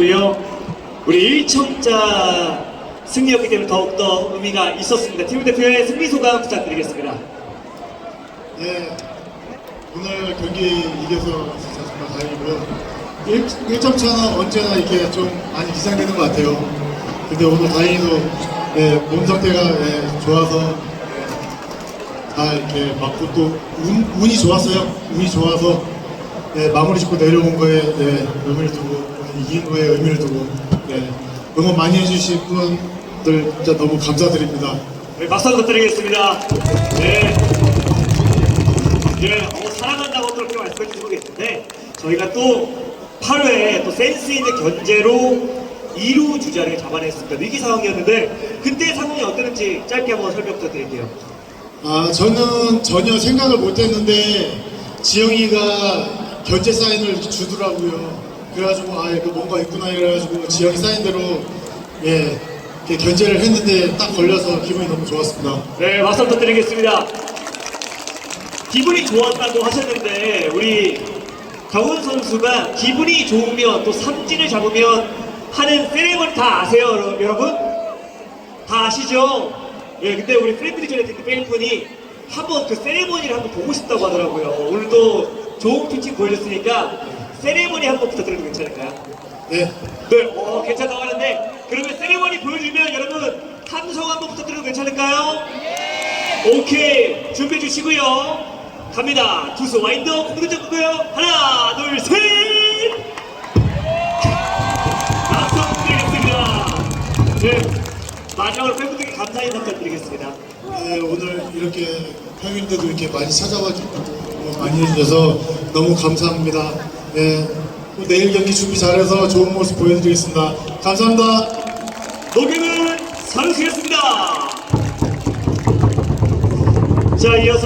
있었고요. 우리 1점자 승리였기 때문에 더욱더 의미가 있었습니다. 팀 대표의 승리 소감 부탁드리겠습니다. 네, 오늘 경기 이겨서 진짜 정말 다행이고요. 1, 점 차는 언제나 이렇게 좀 많이 기상되는 것 같아요. 근데 오늘 다행히도 네, 몸 상태가 네, 좋아서 네, 다 이렇게 맞고 또 운, 운이 좋았어요. 운이 좋아서 네, 마무리 짓고 내려온 거에 네, 의미를 두고 거에 의미를 두고 네, 응원 많이 해주신 분들 진짜 너무 감사드립니다. 네, 박수 한번 드리겠습니다. 네. 예, 어, 사랑한다고 그렇게 말씀해 주시고 계신데, 저희가 또 8회에 또 센스 있는 견제로 2루 주자를 잡아냈습니다. 위기 상황이었는데, 그때 상황이 어땠는지 짧게 한번 설명 부탁드릴게요. 아, 저는 전혀 생각을 못 했는데, 지영이가 견제 사인을 주더라고요. 그래가지고, 아, 이거 뭔가 있구나, 이래가지고, 지영이 사인대로, 예, 이렇게 견제를 했는데, 딱 걸려서 기분이 너무 좋았습니다. 네, 박수 한번 드리겠습니다. 기분이 좋았다고 하셨는데, 우리 강훈 선수가 기분이 좋으면 또 삼진을 잡으면 하는 세레머니 다 아세요, 여러- 여러분? 다 아시죠? 예, 근데 우리 프렌드리 전에 팬분이 한번 그 세레머니를 한번 보고 싶다고 하더라고요. 오늘도 좋은 피칭 보여줬으니까 세레머니 한 번 부탁드려도 괜찮을까요? 네, 네, 어, 괜찮다고 하는데 그러면 세레머니 보여주면 여러분 함성 한 번 부탁드려도 괜찮을까요? 오케이. 준비해 주시고요. 갑니다. 투수 와인더 공격적 고요. 하나 둘셋! 박수 드리겠습니다. 네. 마지막으로 팬분들께 감사 인사 부탁드리겠습니다. 네, 오늘 이렇게 평일때도 이렇게 많이 찾아와 주고 많이 해주셔서 너무 감사합니다. 네, 또 내일 경기 준비 잘해서 좋은 모습 보여드리겠습니다. 감사합니다. 녹음은 사루시겠습니다 자 이어서